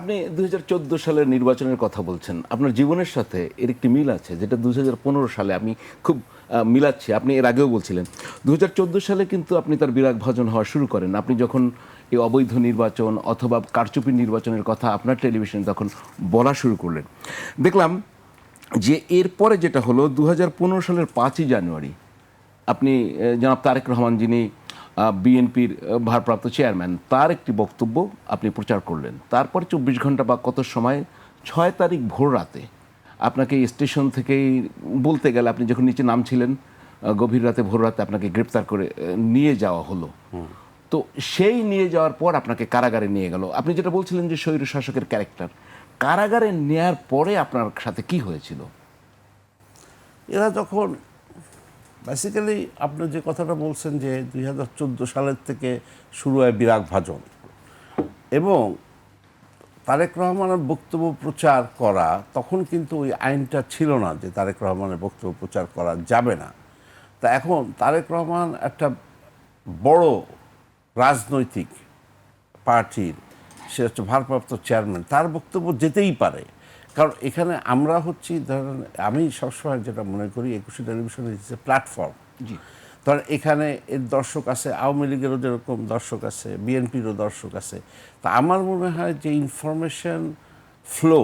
আপনি দু হাজার চোদ্দ সালের নির্বাচনের কথা বলছেন। আপনার জীবনের সাথে এর একটি মিল আছে, যেটা দু হাজার পনেরো সালে আমি খুব মিলাচ্ছি। আপনি এর আগেও বলছিলেন। দু হাজার চোদ্দ সালে কিন্তু আপনি তার বিরাগ ভাজন হওয়া শুরু করেন। আপনি যখন এই অবৈধ নির্বাচন অথবা কারচুপি নির্বাচনের কথা আপনার টেলিভিশনে তখন বলা শুরু করলেন। দেখলাম যে এরপরে যেটা হলো দু হাজার পনেরো সালের পাঁচই জানুয়ারি, আপনি জনাব তারেক রহমান যিনি বিএনপির ভারপ্রাপ্ত চেয়ারম্যান। তার একটি বক্তব্য আপনি প্রচার করলেন। তারপর চব্বিশ ঘণ্টা বা কত সময়? ছয় তারিখ ভোর রাতে। আপনাকে স্টেশন থেকেই বলতে গেলে আপনি যখন নিচে নামছিলেন গভীর রাতে ভোর রাতে আপনাকে গ্রেপ্তার করে নিয়ে যাওয়া হলো। তো সেই নিয়ে যাওয়ার পর আপনাকে কারাগারে নিয়ে গেল। আপনি যেটা বলছিলেন যে স্বৈর শাসকের ক্যারেক্টার কারাগারে নেয়ার পরে আপনার সাথে কি হয়েছিল? এরা যখন বেসিক্যালি আপনি যে কথাটা বলছেন যে দুই হাজার চোদ্দ সালের থেকে শুরু হয় বিরাগ ভাজন। এবং তারেক রহমানের বক্তব্য প্রচার করা তখন কিন্তু ওই আইনটা ছিল না যে তারেক রহমানের বক্তব্য প্রচার করা যাবে না। তা এখন তারেক রহমান একটা বড় রাজনৈতিক পার্টির, সে হচ্ছে ভারপ্রাপ্ত চেয়ারম্যান, তার বক্তব্য যেতেই পারে। কারণ এখানে আমরা হচ্ছি ধরেন আমি সবসময় যেটা মনে করি একুশে টেলিভিশন ইজ প্ল্যাটফর্ম। জি। ধরেন এখানে এর দর্শক আছে আওয়ামী লীগেরও যেরকম দর্শক আছে বিএনপিরও দর্শক আছে। তা আমার মনে হয় যে ইনফরমেশন ফ্লো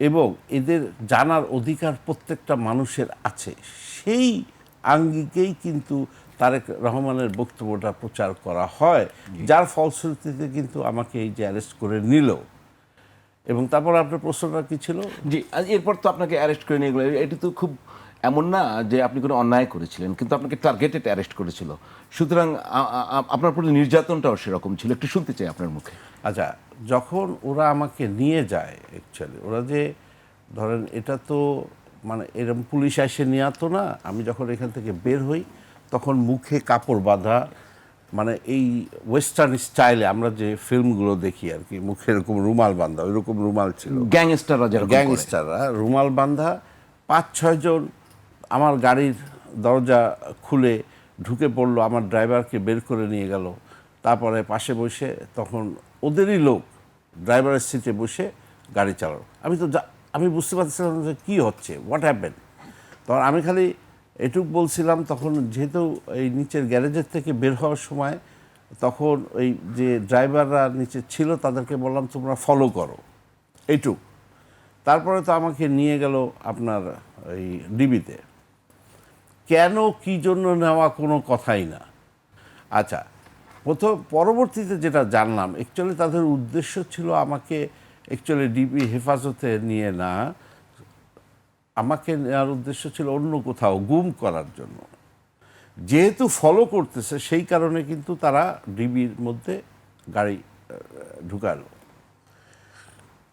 এবং এদের জানার অধিকার প্রত্যেকটা মানুষের আছে। সেই আঙ্গিকেই কিন্তু তারেক রহমানের বক্তব্যটা প্রচার করা হয় যার ফলশ্রুতিতে কিন্তু আমাকে এই যে অ্যারেস্ট করে নিল। এবং তারপর আপনার প্রশ্নটা কি ছিল? জি এরপর তো আপনাকে অ্যারেস্ট করে নিয়ে গেলো। এটি তো খুব এমন না যে আপনি কোনো অন্যায় করেছিলেন কিন্তু আপনাকে টার্গেটেড অ্যারেস্ট করেছিল। সুতরাং আপনার প্রতি নির্যাতনটাও সেরকম ছিল। একটু শুনতে চাই আপনার মুখে। আচ্ছা যখন ওরা আমাকে নিয়ে যায় অ্যাকচুয়ালি ওরা যে ধরেন এটা তো মানে এরকম পুলিশ এসে নিয়ে তো না আমি যখন এখান থেকে বের হই তখন মুখে কাপড় বাঁধা মানে এই ওয়েস্টার্ন স্টাইলে আমরা যে ফিল্মগুলো দেখি আর কি মুখে এরকম রুমাল বান্ধা ওইরকম রুমাল ছিল। গ্যাংস্টাররা যারা গ্যাংস্টাররা রুমাল বান্ধা পাঁচ ছয়জন আমার গাড়ির দরজা খুলে ঢুকে পড়ল আমার ড্রাইভারকে বের করে নিয়ে গেল। তারপরে পাশে বসে তখন ওদেরই লোক ড্রাইভারের সিটে বসে গাড়ি চালানো আমি তো আমি বুঝতে পারছিলাম যে কী হচ্ছে হোয়াট হ্যাপেন তখন আমি খালি এটুক বলছিলাম, তখন যেহেতু এই নিচের গ্যারেজের থেকে বের হওয়ার সময়, তখন ওই যে ড্রাইভাররা নিচে ছিল, তাদেরকে বললাম, তোমরা ফলো করো। এইটুক তারপরে তো আমাকে নিয়ে গেল আপনার ওই ডিবিতে। কেন, কি জন্য নেওয়া কোনো কথাই না। আচ্ছা প্রথম, পরবর্তীতে যেটা জানলাম অ্যাকচুয়ালি তাদের উদ্দেশ্য ছিল আমাকে অ্যাকচুয়ালি ডিবি হেফাজতে নিয়ে না আমাকে নেওয়ার উদ্দেশ্য ছিল অন্য কোথাও গুম করার জন্য। যেহেতু ফলো করতেছে সেই কারণে কিন্তু তারা ডিবির মধ্যে গাড়ি ঢুকালো।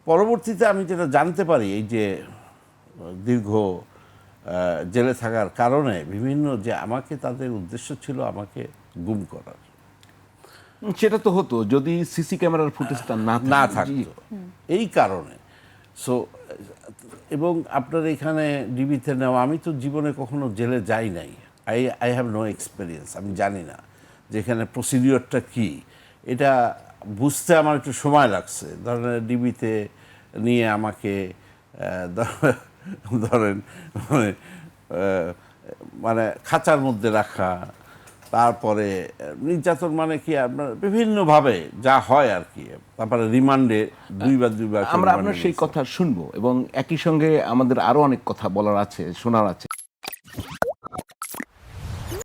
পরবর্তীতে আমি যেটা জানতে পারি এই যে দীর্ঘ জেলে থাকার কারণে বিভিন্ন যে আমাকে তাদের উদ্দেশ্য ছিল আমাকে গুম করার। সেটা তো হতো যদি সিসি ক্যামেরার ফুটেজটা না না। থাকতো। এই কারণে। সো এবং আপনার এখানে ডিবিতে নেওয়া আমি তো জীবনে কখনো জেলে যাই নাই। I I have no experience আমি জানি না যে এখানে প্রসিডিওরটা কী। এটা বুঝতে আমার একটু সময় লাগছে। ধরেন ডিবিতে নিয়ে আমাকে ধরেন মানে, মানে খাঁচার মধ্যে রাখা তারপরে নির্যাতন মানে কি? আপনার বিভিন্নভাবে যা হয় আর কি। তারপরে রিমান্ডে দুইবার দুইবার আমরা আপনার সেই কথা শুনব এবং একই সঙ্গে আমাদের আরও অনেক কথা বলার আছে শোনার আছে।